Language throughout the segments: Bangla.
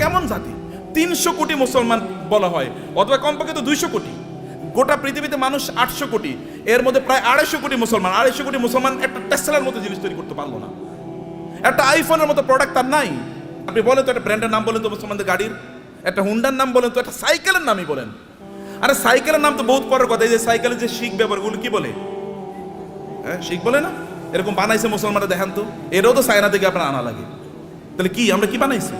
কেমন জাতি? তিনশো কোটি মুসলমান বলা হয়, অথবা কমপক্ষে তো দুইশো কোটি। গোটা পৃথিবীতে মানুষ আটশো কোটি, এর মধ্যে প্রায় আড়াইশো কোটি মুসলমান। আড়াইশো কোটি মুসলমান একটা টেসলার মতো জিনিস তৈরি করতে পারল না। একটা আইফোনের মতো প্রোডাক্ট তার নাই। আপনি বলেন তো, একটা ব্র্যান্ডের নাম বলেন তো, মুসলমানদের গাড়ির। একটা হুন্ডার নাম বলেন তো, একটা সাইকেলের নামই বলেন। আরে সাইকেলের নাম তো বহুত পরের কথা, এই যে সাইকেলের যে শিখ ব্যাপারগুলো কি বলে? হ্যাঁ শিখ বলে না? এরকম বানাইছে মুসলমানরা, দেখেন তো। এরও তো চায়না থেকে আপনার আনা লাগে। তাহলে কি, আমরা কি বানাইছি?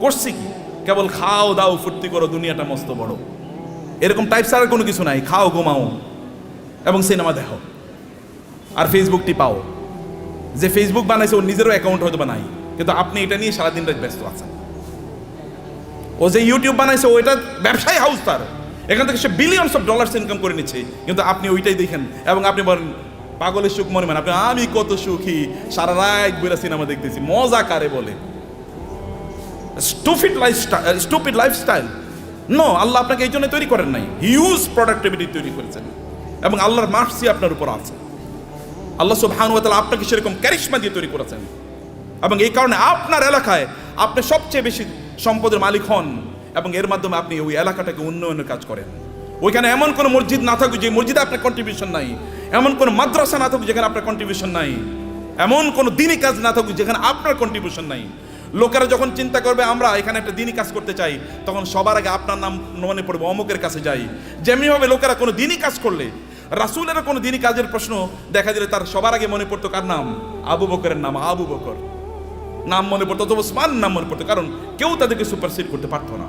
করছি কি? কেবল খাও, দাও, ফুর্তি করো, দুনিয়াটা মস্ত বড়। এরকম টাইপ ছাড়া কোনো কিছু নাই। খাও, ঘুমাও এবং সিনেমা দেখো। আর ফেসবুকটি পাও। যে ফেসবুক বানাইছে, ওর নিজেরও অ্যাকাউন্ট হয়তো বা নাই। কিন্তু আপনি এটা নিয়ে সারাদিন রাত ব্যস্ত আছেন। ও যে ইউটিউব বানাইছে ওইটা ব্যবসায়ী হাউস তার। এখান থেকে সে বিলিয়নস অফ ডলার্স ইনকাম করে নিচ্ছে। কিন্তু আপনি ওইটাই দেখেন। এবং আপনি বলেন, পাগলের সুখ মনে মানে আপনি, আমি কত সুখী। সারা রাত বইরা সিনেমা দেখতেছি। মজা কারে বলে? Stupid lifestyle stupid lifestyle no আল্লাহ আপনাকে এই জন্য তৈরি করেন নাই। হিউজ প্রোডাক্টিভিটি তৈরি করেছেন। এবং আল্লাহর মার্সি আপনার উপর আছে। আল্লাহ সুবহান ওয়া তাআলা আপনাকে সেরকম ক্যারিশমা দিয়ে তৈরি করেছেন। এবং এই কারণে আপনার এলাকায় আপনি সবচেয়ে বেশি সম্পদের মালিক হন এবং এর মাধ্যমে আপনি ওই এলাকাটাকে উন্নয়নের কাজ করেন। ওইখানে এমন কোনো মসজিদ না থাকুক যে মসজিদে আপনার কন্ট্রিবিউশন নাই। এমন কোনো মাদ্রাসা না থাকুক যেখানে আপনার কন্ট্রিবিউশন নাই। এমন কোনো দিনই কাজ না থাকুক যেখানে আপনার কন্ট্রিবিউশন নাই। লোকেরা যখন চিন্তা করবে, আমরা এখানে একটা দিনই কাজ করতে চাই, তখন সবার আগে আপনার নাম মনে পড়বে, অমুকের কাছে যাই। যেমনিভাবে লোকেরা কোনো দিনই কাজ করলে রাসুলের কোনো দিনই কাজের প্রশ্ন দেখা দিলে তার সবার আগে মনে পড়তো কার নাম? আবু বকরের নাম, আবু বকর। নাম মনে পড়তো অথবা ওসমান নাম মনে পড়তো, কারণ কেউ তাদেরকে সুপারসিড করতে পারতো না।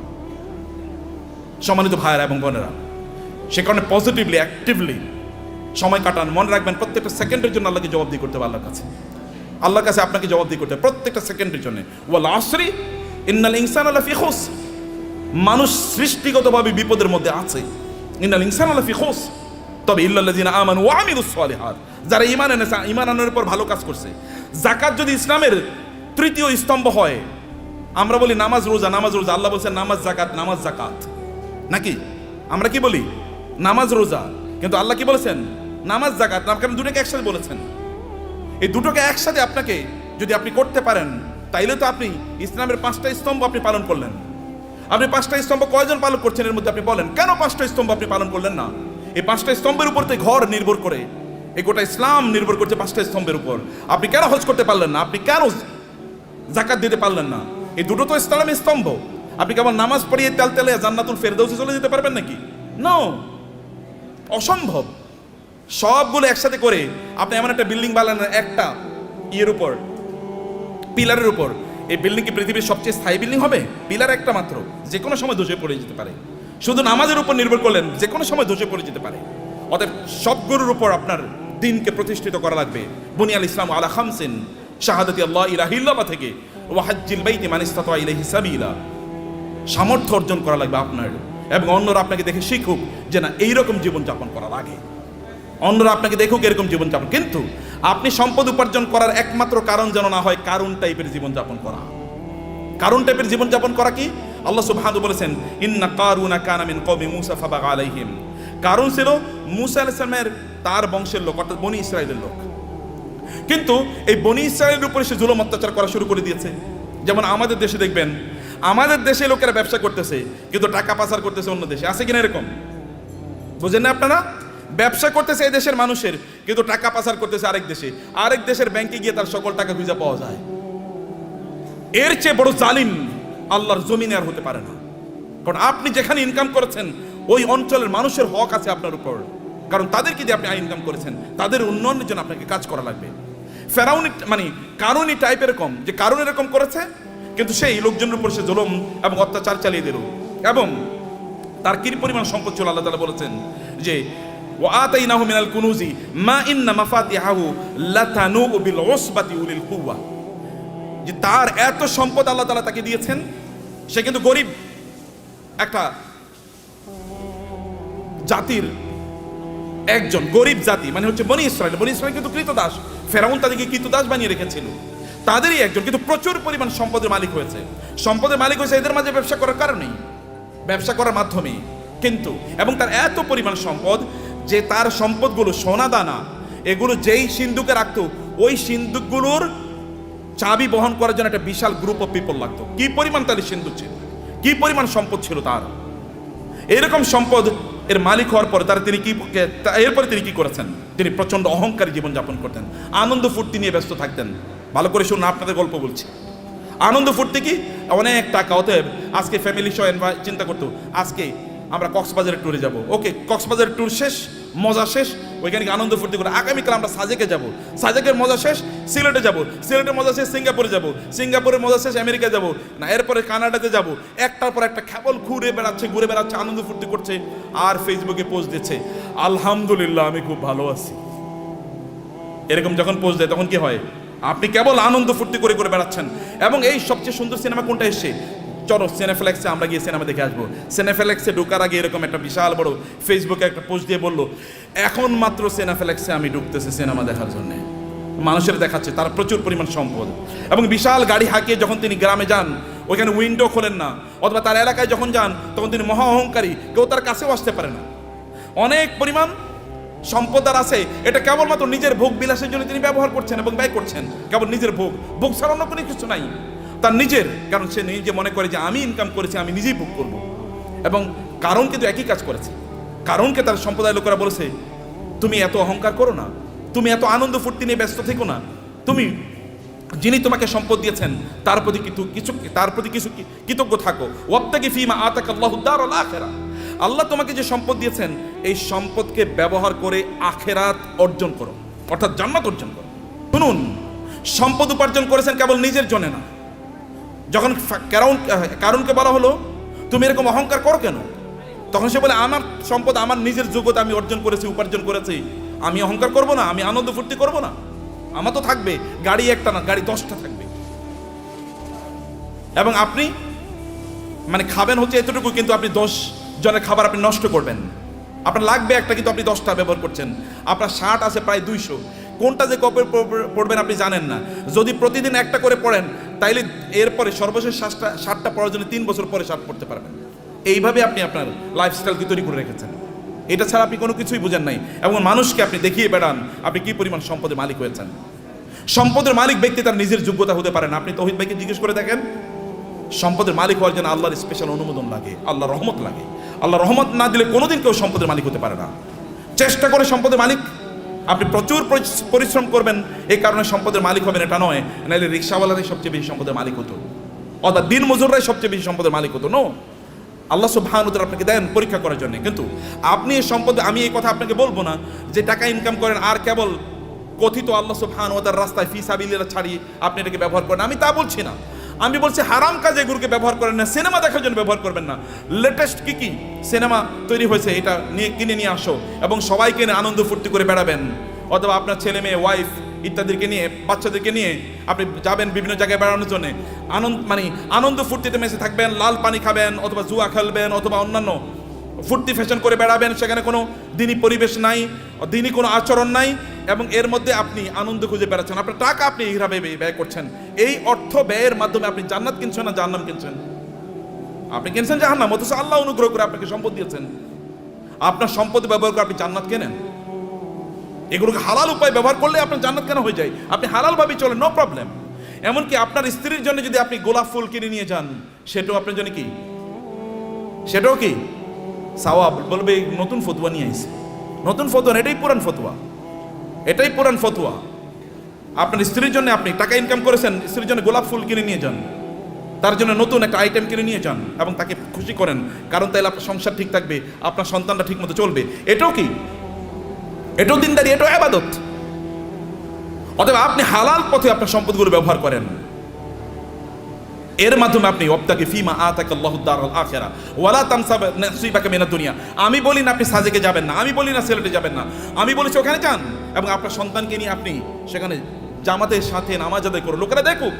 সম্মানিত ভাইয়েরা এবং বোনেরা, সে কারণে পজিটিভলি অ্যাক্টিভলি সময় কাটান, মনে রাখবেন প্রত্যেকটা সেকেন্ডের জন্য আল্লাহকে জবাব দিয়ে করতে আল্লাহর কাছে। আল্লাহর কাছে আপনাকে জবাব দিয়ে করতে প্রত্যেকটা সেকেন্ডের জন্য। ওয়াল আসরি, ইন্নাল ইনসান আল্লাহ ফিখোস মানুষ সৃষ্টিগতভাবে বিপদের মধ্যে আছে। ইন্নাল ইনসান আল্লাহ ফিখোস তবে ইল্লাল্লাযিনা আমানু ওয়া আমিলুস সালিহাত। যারা ঈমান এনেছে, ঈমান আনার পর ভালো কাজ করছে। যাকাত যদি ইসলামের তৃতীয় স্তম্ভ হয়, আমরা বলি নামাজ রোজা নামাজ রোজা। আল্লাহ বলছেন নামাজ জাকাত নামাজ জাকাত নাকি? আমরা কি বলি? নামাজ রোজা। কিন্তু আল্লাহ কি বলেছেন? নামাজ জাকাত নাম কারণ দুটোকে একসাথে বলেছেন? এই দুটোকে একসাথে আপনাকে যদি আপনি করতে পারেন, তাইলে তো আপনি ইসলামের পাঁচটা স্তম্ভ আপনি পালন করলেন। আপনি পাঁচটা স্তম্ভ কয়জন পালন করছেন এর মধ্যে আপনি বলেন, কেন পাঁচটা স্তম্ভ আপনি পালন করলেন না? এই পাঁচটা স্তম্ভের উপর তো ঘর নির্ভর করে, এই গোটা ইসলাম নির্ভর করছে পাঁচটা স্তম্ভের উপর। আপনি কেন হজ করতে পারলেন না? আপনি কেন জাকাত দিতে পারলেন না? এই দুটো তো ইসলামের স্তম্ভ। আপনি কেবল নামাজ পড়িয়ে তেল তেলে জান্নাতুল ফেরদৌসে চলে যেতে পারবেন নাকি? না অসম্ভব। সবগুলো একসাথে করে আপনি এমন একটা বিল্ডিং বানালেন একটা ইয়ের উপর, পিলারের উপর। এই বিল্ডিং কি পৃথিবীর সবচেয়ে স্থায়ী বিল্ডিং হবে? পিলার একটা মাত্র। যে কোনো সময় ধসে পড়ে যেতে পারে। শুধু নামাজের উপর নির্ভর করলেন যে কোনো সময় ধসে পড়ে যেতে পারে। অতএব সবগুলোর উপর আপনার দিনকে প্রতিষ্ঠিত করা লাগবে। বুনিয়াল ইসলাম আলা খামসিন। শাহাদাতি আল্লাহ ইলাহিল্লাহ থেকে। ওয়াহাজ্জিল বাইতি মান ইসতাতা ইলাইহি সাবিলা। সামর্থ্য অর্জন করা লাগবে আপনার। এবং অন্যরা আপনাকে দেখে শিখুক যে না, এইরকম জীবনযাপন করা লাগে। অন্যরা আপনাকে দেখুক এরকম জীবনযাপন। কিন্তু আপনি সম্পদ উপার্জন করার একমাত্র কারণ যেন না হয় কারণ টাইপের জীবনযাপন করা। কারণ টাইপের জীবনযাপন করা কি? আল্লাহ সুবহানাহু বলেছেন, ইন্না কারুনা কানা মিন কওমি মূসা ফাবাগা আলাইহিম। কারণ ছিল মূসা আলাইহিস সালামের তার বংশের লোক, অর্থাৎ বনি ইসরায়েলের লোক। কিন্তু এই বনি ইসরায়েলের উপরে সে জুলুম অত্যাচার করা শুরু করে দিয়েছে। যেমন আমাদের দেশে দেখবেন, আমাদের দেশে লোকেরা ব্যবসা করতেছে, কিন্তু টাকা পাচার করতেছে অন্য দেশে। আছে কিনা এরকম? বুঝেন না আপনারা? ব্যবসা করতেছে এই দেশের মানুষের, কিন্তু টাকা পাচার করতেছে আরেক দেশে। আরেক দেশের ব্যাংকে গিয়ে তার সকল টাকা খুঁজে পাওয়া যায়। এর চেয়ে বড় জালিম আল্লাহর জমিনে আর হতে পারে না। কারণ আপনি যেখানে ইনকাম করেছেন, ওই অঞ্চলের মানুষের হক আছে আপনার উপর। কারণ তাদেরকে দিয়ে আপনি ইনকাম করেছেন, তাদের উন্নয়নের জন্য আপনাকে কাজ করা লাগবে। ফেরাউনি মানে কারণই টাইপ এরকম যে কারণ এরকম করেছে, কিন্তু সেই লোকজনের উপর সে জুলুম এবং অত্যাচার চালিয়ে দিল। এবং তার কি পরিমাণ সম্পদ ছিল, আল্লাহ তাআলা বলেছেন যে ওয়াতাইনাহু মিনাল কুনুজি, মা ইন্না মাফাতিহাহু লাতানু বিল উসবাতি যে তার এত সম্পদ আল্লাহ তাআলা তাকে দিয়েছেন, সে কিন্তু গরিব। একটা জাতির একজন গরিব জাতি মানে হচ্ছে বনি ইসরায়েল বনি ইসরায়েল কিন্তু কৃতদাস। ফেরাউন তাদেরকে কৃতদাস বানিয়ে রেখেছিল। তাদেরই একজন কিন্তু প্রচুর পরিমাণ সম্পদের মালিক হয়েছে। সম্পদের মালিক হয়েছে এদের মাঝে ব্যবসা করার কারণেই, ব্যবসা করার মাধ্যমে কিন্তু, এবং তার এত পরিমাণ সম্পদ যে তার সম্পদগুলো, সোনা দানা, এগুলো যেই সিন্ধুকে রাখতো, ওই সিন্ধুকগুলোর চাবি বহন করার জন্য একটা বিশাল গ্রুপ অফ পিপল লাগতো। কি পরিমাণ তাদের সিন্ধুক ছিল? কি পরিমাণ সম্পদ ছিল তার? এরকম সম্পদ এর মালিক হওয়ার পরে তারা তিনি কি এরপরে তিনি কি করেছেন? তিনি প্রচণ্ড অহংকারী জীবনযাপন করতেন। আনন্দ ফুর্তি নিয়ে ব্যস্ত থাকতেন। ভালো করে শুনুন, আপনাদের গল্প বলছি। আনন্দ ফুর্তি কি? অনেক টাকা, অতএব আজকে ফ্যামিলি সহ চিন্তা করতো, আজকে আমরা কক্সবাজারের ট্যুরে যাব। ওকে, কক্সবাজারের ট্যুর শেষ। মজা শেষ, ওইখানে আনন্দ ফুর্তি করে। আগামীকাল আমরা সাজেকে যাব। সাজেকের মজা শেষ, সিলেটে যাব। সিলেটের মজা শেষ, সিঙ্গাপুরে যাব। সিঙ্গাপুরের মজা শেষ আমেরিকা যাব। না, এরপরে কানাডাতে যাব। একটার পর একটা কেবল ঘুরে বেড়াচ্ছে ঘুরে বেড়াচ্ছে, আনন্দ ফুর্তি করছে, আর ফেসবুকে পোস্ট দিচ্ছে। আলহামদুলিল্লাহ, আমি খুব ভালো আছি। এরকম যখন পোস্ট দেয়, তখন কি হয়? আপনি কেবল আনন্দ ফুর্তি করে করে বেড়াচ্ছেন। এবং এই সবচেয়ে সুন্দর সিনেমা কোনটা এসছে? চলো সিনেফ্লেক্সে আমরা গিয়ে সিনেমা দেখে আসব। সিনেফ্লেক্সে ঢোকার আগে এরকম একটা বিশাল বড় ফেসবুকে একটা পোস্ট দিয়ে বলল, এখন মাত্র সিনেফ্লেক্সে আমি ঢুকতেছি সিনেমা দেখার জন্য। মানুষের দেখাচ্ছে, তার প্রচুর পরিমাণ সম্পদ। এবং বিশাল গাড়ি হাঁকিয়ে যখন তিনি গ্রামে যান, ওইখানে উইন্ডো খোলেন না, অথবা তার এলাকায় যখন যান, তখন তিনি মহা অহংকারী, কেউ তার কাছেও আসতে পারে না। অনেক পরিমাণ সম্পদ আর আছে, এটা কেবলমাত্র নিজের ভোগ বিলাসের জন্য তিনি ব্যবহার করছেন এবং ব্যয় করছেন। কেবল নিজের ভোগ ভোগ ছাড়া অন্য কোনো কিছু নাই। তার নিজের, কারণ সে নিজে মনে করে যে আমি ইনকাম করেছি, আমি নিজেই ভোগ করব। এবং কারণ কিন্তু একই কাজ করেছে। কারণকে তার সম্প্রদায় লোকেরা বলেছে, তুমি এত অহংকার করো না। তুমি এত আনন্দ ফুর্তি নিয়ে ব্যস্ত থেকো না। তুমি, যিনি তোমাকে সম্পদ দিয়েছেন, তার প্রতি কিন্তু কিছু, তার প্রতি কিছু কৃতজ্ঞ থাকো। ওয়াত্তাকি ফিমা আতাক আল্লাহ আখেরা। আল্লাহ তোমাকে যে সম্পদ দিয়েছেন, এই সম্পদকে ব্যবহার করে আখেরাত অর্জন করো। অর্থাৎ জান্নাত অর্জন করো। শুনুন, সম্পদ উপার্জন করেছেন কেবল নিজের জন্য না। যখন কারণ কারণকে বলা হলো, তুমি এরকম অহংকার করো কেন? তখন সে বলে, আমার সম্পদ, আমার নিজের যোগ্যতা আমি অর্জন করেছি, উপার্জন করেছি। আমি অহংকার করব না, আমি আনন্দ ফুর্তি করব না। আমার তো থাকবে, গাড়ি একটা না, গাড়ি দশটা থাকবে। এবং আপনি মানে খাবেন হচ্ছে এতটুকু, কিন্তু আপনি দশ জনের খাবার আপনি নষ্ট করবেন। আপনার লাগবে একটা, কিন্তু আপনি দশটা ব্যবহার করছেন। আপনার শার্ট আছে, প্রায় দুইশো। কোনটা যে পড়বে- পড়বেন আপনি জানেন না। যদি প্রতিদিন একটা করে পড়েন তাইলে এরপরে সর্বশেষ শার্টটা শার্টটা পড়ার জন্য তিন বছর পরে শার্ট পড়তে পারবেন। এইভাবে আপনি আপনার লাইফস্টাইলকে তৈরি করে রেখেছেন? এটা ছাড়া আপনি কোনো কিছুই বুঝেন নাই। এবং মানুষকে আপনি দেখিয়ে বেড়ান, আপনি কি পরিমাণ সম্পদের মালিক হয়েছেন? সম্পদের মালিক ব্যক্তি তার নিজের যোগ্যতা হতে পারেন আপনি তহিদ ভাইকে জিজ্ঞেস করে দেখেন, সম্পদের মালিক হওয়ার জন্য আল্লাহর স্পেশাল অনুমোদন লাগে আল্লাহ রহমত লাগে। আল্লাহ রহমত না দিলে কোনোদিন কেউ সম্পদের মালিক হতে পারে না। চেষ্টা করে সম্পদের মালিক আপনি প্রচুর পরিশ্রম করবেন, এই কারণে সম্পদের মালিক হবেন এটা নয়। নাহলে রিক্সাওয়ালারাই সবচেয়ে বেশি সম্পদের মালিক হতো। অর্থাৎ দিন মজুররাই সবচেয়ে বেশি সম্পদের মালিক হতো নো আল্লাহ সুবহানুদ্দার আপনাকে দেন পরীক্ষা করার জন্য। কিন্তু আপনি এই সম্পদ, আমি এই কথা আপনাকে বলব না যে টাকা ইনকাম করেন আর কেবল কথিত আল্লাহ সুবহান ওদের রাস্তায় ফি সাবিলিরা ছাড়িয়ে আপনি এটাকে ব্যবহার করেন। আমি তা বলছি না। আমি বলছি হারাম কাজে এগুলোকে ব্যবহার করেন না, সিনেমা দেখার জন্য ব্যবহার করবেন না। লেটেস্ট কি কি? সিনেমা তৈরি হয়েছে, এটা নিয়ে কিনে নিয়ে আসো এবং সবাইকে আনন্দ ফুর্তি করে বেড়াবেন। অথবা আপনার ছেলে মেয়ে ওয়াইফ ইত্যাদিকে নিয়ে, বাচ্চাদেরকে নিয়ে আপনি যাবেন বিভিন্ন জায়গায় বেড়ানোর জন্য। আনন্দ মানে আনন্দ ফুর্তিতে মেসে থাকবেন, লাল পানি খাবেন, অথবা জুয়া খেলবেন, অথবা অন্যান্য ফুর্তি ফ্যাশন করে বেড়াবেন, সেখানে কোনো দিনই পরিবেশ নাই, দিনই কোনো আচরণ নাই, এবং এর মধ্যে আপনি আনন্দ খুঁজে বেড়াচ্ছেন। আপনার টাকা আপনি এইভাবে ব্যয়- করছেন। এই অর্থ ব্যয়ের মাধ্যমে আপনি জান্নাত কিনছেন না জাহান্নাম কিনছেন? আপনি কিনছেন জাহান্নাম, অথচ আল্লাহ অনুগ্রহ করে আপনাকে সম্পদ দিয়েছেন। আপনার সম্পদ ব্যবহার করে আপনি জান্নাত কেনেন? এগুলোকে হালাল উপায় ব্যবহার করলে আপনার জান্নাত কেন হয়ে যায়? আপনি হালালভাবে চলেন নো প্রবলেম এমনকি আপনার স্ত্রীর জন্য যদি আপনি গোলাপ ফুল কিনে নিয়ে যান, সেটাও আপনার জন্য কি? সেটাও কি? সাওয়াব বলবে, নতুন ফতুয়া নিয়ে আইছে নতুন ফতুয়া এটাই পুরান ফতুয়া। এটাই পুরান ফতুয়া। আপনার স্ত্রীর জন্য আপনি টাকা ইনকাম করেছেন, স্ত্রীর জন্য গোলাপ ফুল কিনে নিয়ে যান। তার জন্য নতুন একটা আইটেম কিনে নিয়ে যান এবং তাকে খুশি করেন। কারণ তাহলে আপনার সংসার ঠিক থাকবে, আপনার সন্তানটা ঠিক মতো চলবে। এটাও কি? এটাও দিনদারি, এটাও আবাদত। অতএব আপনি হালাল পথে আপনার সম্পদগুলো ব্যবহার করেন। এর মাধ্যমে আপনি অপ্তাকে ফিমা আতাক আল্লাহুদ্দার আখেরা ওয়ালা তামসাব নসিবাকে মিনাদ দুনিয়া। আমি বলি না আপনি সাজেকে যাবেন না, আমি বলি না সিলেটে যাবেন না। আমি বলেছি ওখানে যান এবং আপনার সন্তানকে নিয়ে আপনি সেখানে জামাতের সাথে নামাজ আদায় করুন। লোকেরা দেখুক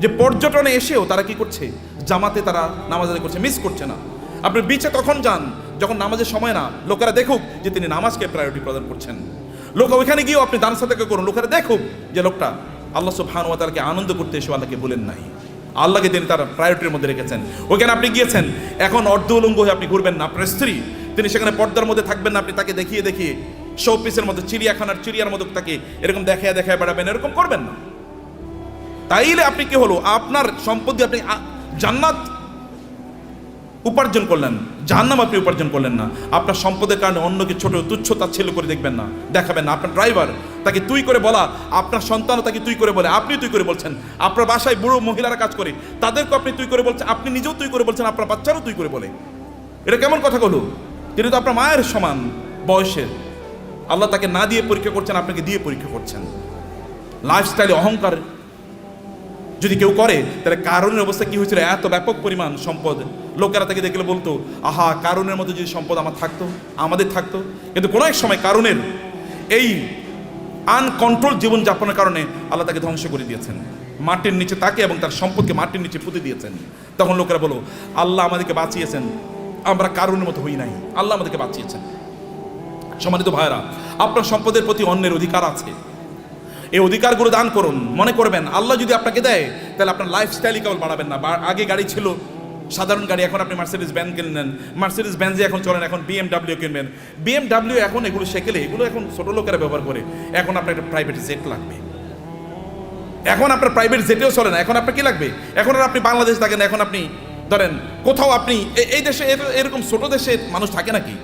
যে পর্যটনে এসেও তারা কি করছে? জামাতে তারা নামাজ আদায় করছে মিস করছে না। আপনি বিচে তখন যান? যখন নামাজের সময় না, লোকেরা দেখুক যে তিনি নামাজকে প্রায়োরিটি প্রদান করছেন। লোক ওইখানে গিয়েও আপনি দান সাদাকা করুন। লোকেরা দেখুক যে লোকটা আল্লাহ সুবহান ওয়া তাআলাকে আনন্দ করতে এসে আল্লাহকে বলেন নাই। আল্লাহকে তিনি তার প্রায়োরিটির মধ্যে রেখেছেন। ওইখানে আপনি গিয়েছেন, এখন অর্ধ উলঙ্গ হয়ে আপনি ঘুরবেন না। আপনার স্ত্রী, তিনি সেখানে পর্দার মধ্যে থাকবেন না, আপনি তাকে দেখিয়ে দেখিয়ে শো পিসের মধ্যে, চিড়িয়াখানার চিড়িয়ার মধ্যে তাকে এরকম দেখায় দেখায় বেড়াবেন, এরকম করবেন না। তাইলে আপনি কি হলো? আপনার সম্পত্তি আপনি জান্নাত উপার্জন করলেন জাহান্নাম আপনি উপার্জন করলেন না। আপনার সম্পদের কারণে অন্যকে ছোট তুচ্ছ তাচ্ছিল্য করে দেখবেন না। দেখাবেন না। আপনার ড্রাইভার তাকে তুই করে বলা, আপনার সন্তানও তাকে তুই করে বলে আপনি তুই করে বলছেন। আপনার বাসায় বুড়ো মহিলারা কাজ করে তাদেরকে আপনি তুই করে বলছেন, আপনি নিজেও তুই করে বলছেন, আপনার বাচ্চারও তুই করে বলে। এটা কেমন কথা হলো তিনি তো আপনার মায়ের সমান বয়সের। আল্লাহ তাকে না দিয়ে পরীক্ষা করছেন, আপনাকে দিয়ে পরীক্ষা করছেন। লাইফস্টাইলে অহংকার যদি কেউ করে, তাহলে কারণের অবস্থা কি হয়েছিল? এত ব্যাপক পরিমাণ সম্পদ লোকেরা তাকে দেখলে বলতো, আহা কারণের মতো যদি সম্পদ আমার থাকতো, আমাদের থাকতো। কিন্তু কোনো এক সময় কারণের এই আনকন্ট্রোল জীবনযাপনের কারণে আল্লাহ তাকে ধ্বংস করে দিয়েছেন। মাটির নিচে তাকে এবং তার সম্পদকে মাটির নিচে পুঁতে দিয়েছেন। তখন লোকেরা বলো আল্লাহ আমাদেরকে বাঁচিয়েছেন, আমরা কারণের মতো হই নাই। আল্লাহ আমাদেরকে বাঁচিয়েছেন। সম্মানিত ভাইরা আপনার সম্পদের প্রতি অন্যের অধিকার আছে। এই অধিকারগুলো দান করুন। মনে করবেন, আল্লাহ যদি আপনাকে দেয়, তাহলে আপনার লাইফস্টাইলই কেবল বাড়াবেন না। আগে গাড়ি ছিল সাধারণ গাড়ি, এখন আপনি মার্সিডিস ব্যান কিনলেন। মার্সিডিস ব্যানজে এখন চলেন, এখন বিএমডাব্লিউ কিনবেন। বিএমডাব্লিউ এখন এগুলো সেকেলে, এগুলো এখন ছোট লোকেরা ব্যবহার করে। এখন আপনার একটা প্রাইভেট জেট লাগবে। এখন আপনার প্রাইভেট জেটেও চলে না। এখন আপনার কি লাগবে? এখন আপনি বাংলাদেশ থাকেন, এখন আপনি ধরেন কোথাও আপনি এই দেশে এরকম ছোট দেশে মানুষ থাকে নাকি?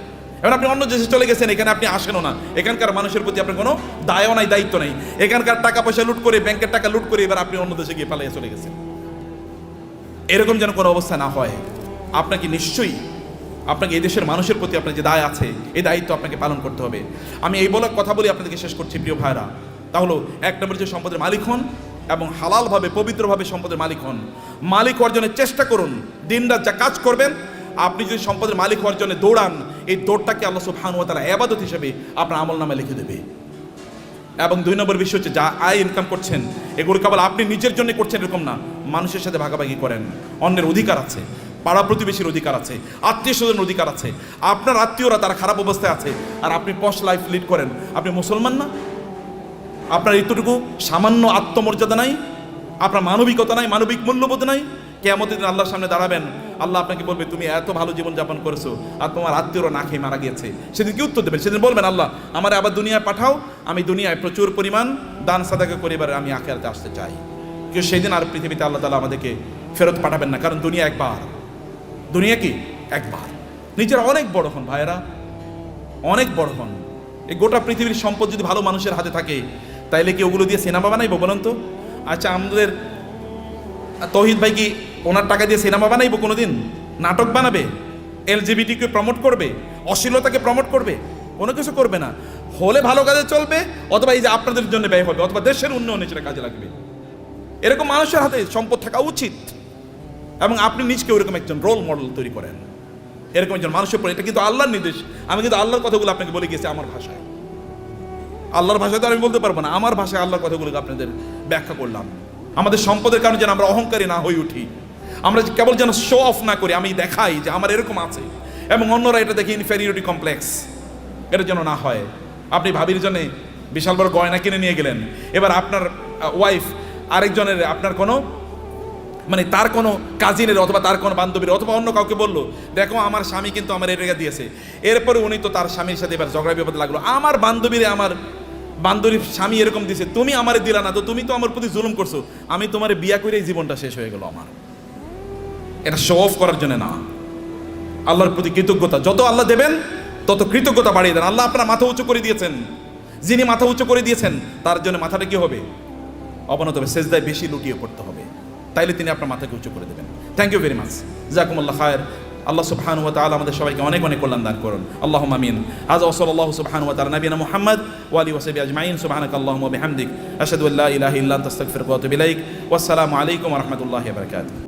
এখন আপনি অন্য দেশে চলে গেছেন, এখানে আপনি আসেনও না। এখানকার মানুষের প্রতি আপনার কোনো দায়ও নাই, দায়িত্ব নেই। এখানকার টাকা পয়সা লুট করে, ব্যাংকের টাকা লুট করে এবার আপনি অন্য দেশে গিয়ে পালিয়ে চলে গেছেন। এরকম যেন কোনো অবস্থা না হয়। আপনাকে নিশ্চয়ই, আপনাকে এই দেশের মানুষের প্রতি আপনার যে দায় আছে, এই দায়িত্ব আপনাকে পালন করতে হবে। আমি এই বলার কথা বলে আপনাদেরকে শেষ করছি, প্রিয় ভাইরা তাহলে এক নম্বর যে সম্পদের মালিক হন এবং হালালভাবে, পবিত্রভাবে সম্পদের মালিক হন। মালিক অর্জনের চেষ্টা করুন, দিনরাত যা কাজ করবেন, আপনি যদি সম্পদের মালিক হওয়ার জন্য দৌড়ান, এই দৌড়টাকে আল্লাহ সুবহান ওয়া তাআলা ইবাদত হিসেবে আপনার আমল নামে লিখে দেবে। এবং দুই নম্বর বিষয় হচ্ছে যা আয় ইনকাম করছেন এগুলো কেবল আপনি নিজের জন্য করছেন এরকম না। মানুষের সাথে ভাগাভাগি করেন। অন্যের অধিকার আছে। পাড়া প্রতিবেশীর অধিকার আছে। আত্মীয় স্বজনের অধিকার আছে। আপনার আত্মীয়রা তারা খারাপ অবস্থায় আছে। আর আপনি পশ লাইফ লিড করেন। আপনি মুসলমান না? আপনার এতটুকু সামান্য আত্মমর্যাদা নাই? আপনার মানবিকতা নাই? মানবিক মূল্যবোধ নাই? কেমতের দিন আল্লাহর সামনে দাঁড়াবেন। আল্লাহ আপনাকে বলবে, তুমি এত ভালো জীবন যাপন করেছ আর তোমার আত্মীয়রা না খেয়ে মারা গিয়েছে। সেদিন কি উত্তর দেবেন। সেদিন বলবেন, আল্লাহ, আমার আবার দুনিয়ায় পাঠাও। আমি দুনিয়ায় প্রচুর পরিমাণ দান সাদাকে করে এবার আমি আখেরাতে আসতে চাই। কেউ সেই দিন আর পৃথিবীতে আল্লাহ তালা আমাদেরকে ফেরত পাঠাবেন না, কারণ দুনিয়া একবার। দুনিয়া কি? একবার। নিজের অনেক বড় হন ভাইয়েরা, অনেক বড় হন। এই গোটা পৃথিবীর সম্পদ যদি ভালো মানুষের হাতে থাকে, তাইলে কি ওগুলো দিয়ে সিনেমা বানাইবো বলুন তো? আচ্ছা আমাদের তহিদ ভাই কি ওনার টাকা দিয়ে সিনেমা বানাইবো কোনোদিন? নাটক বানাবে? এলজিবিটিকে প্রমোট করবে? অশ্লীলতাকে প্রমোট করবে? কোনো কিছু করবে না। হলে ভালো কাজে চলবে, অথবা এই যে আপনাদের জন্য ব্যয় হবে, অথবা দেশের উন্নয়নে সেটা কাজে লাগবে। এরকম মানুষের হাতে সম্পদ থাকা উচিত। এবং আপনি নিজকে ওরকম একজন রোল মডেল তৈরি করেন। এরকম একজন মানুষের পরে এটা কিন্তু আল্লাহর নির্দেশ। আমি কিন্তু আল্লাহর কথাগুলো আপনাকে বলে গেছি আমার ভাষায়। আল্লাহর ভাষায় তো আমি বলতে পারব না, আমার ভাষায় আল্লাহর কথাগুলো আপনাদের ব্যাখ্যা করলাম। আমাদের সম্পদের কারণে যেন আমরা অহংকারী না হয়ে উঠি। আমরা কেবল যেন শো অফ না করি, আমি দেখাই যে আমার এরকম আছে। এবং অন্যরা এটা দেখে ইনফেরিয়রিটি কমপ্লেক্স এটা যেন না হয়। আপনি ভাবির জন্য বিশাল বড় গয়না কিনে নিয়ে গেলেন। এবার আপনার ওয়াইফ আরেকজনের, আপনার কোনো মানে তার কোনো কাজিনের অথবা তার কোনো বান্ধবীর অথবা অন্য কাউকে বলল, দেখো, আমার স্বামী কিন্তু আমার এটা দিয়েছে। এরপরে উনি তো তার স্বামীর সাথে এবার ঝগড়া বিপদ লাগল। আমার বান্ধবীরে আমার বান্ধবীর স্বামী এরকম দিছে, তুমি আমার দিলা না, তো তুমি তো আমার প্রতি জুলুম করছ। আমি তোমার বিয়া করে জীবনটা শেষ হয়ে গেল আমার। এটা শো অফ করার জন্য না। আল্লাহর প্রতি কৃতজ্ঞতা। যত আল্লাহ দেবেন তত কৃতজ্ঞতা বাড়িয়ে দেন। আল্লাহ আপনার মাথা উঁচু করে দিয়েছেন। যিনি মাথা উঁচু করে দিয়েছেন, তার জন্য মাথাটা কি হবে? অবনত হবে, সেজদায় বেশি লুটিয়ে পড়তে হবে। তাইলে তিনি আপনার মাথাকে উঁচু করে দেবেন। থ্যাংক ইউ ভেরি মাচ জাকুমুল্লাহ খায়ের। আল্লাহ সুবহান ওয়া তাআলা আমাদের সবাইকে অনেক অনেক কল্যাণ দান করুন। আল্লাহ আমিন। আজ ওসলাল্লাহু সুবহান ওয়া তাআলা নবিনা মুহাম্মদ ওয়া আলিহি ওয়া সাহবিহি আজমাইন। সুবহানাক আল্লাহুম্মা ওয়া বিহামদিক। আশহাদু আল্লা ইলাহা ইল্লা আনতা আস্তাগফিরুকা ওয়া আতুবু ইলাইক। ওয়াসসালামু আলাইকুম ওয়া রাহমাতুল্লাহি ওয়া বারাকাতুহু।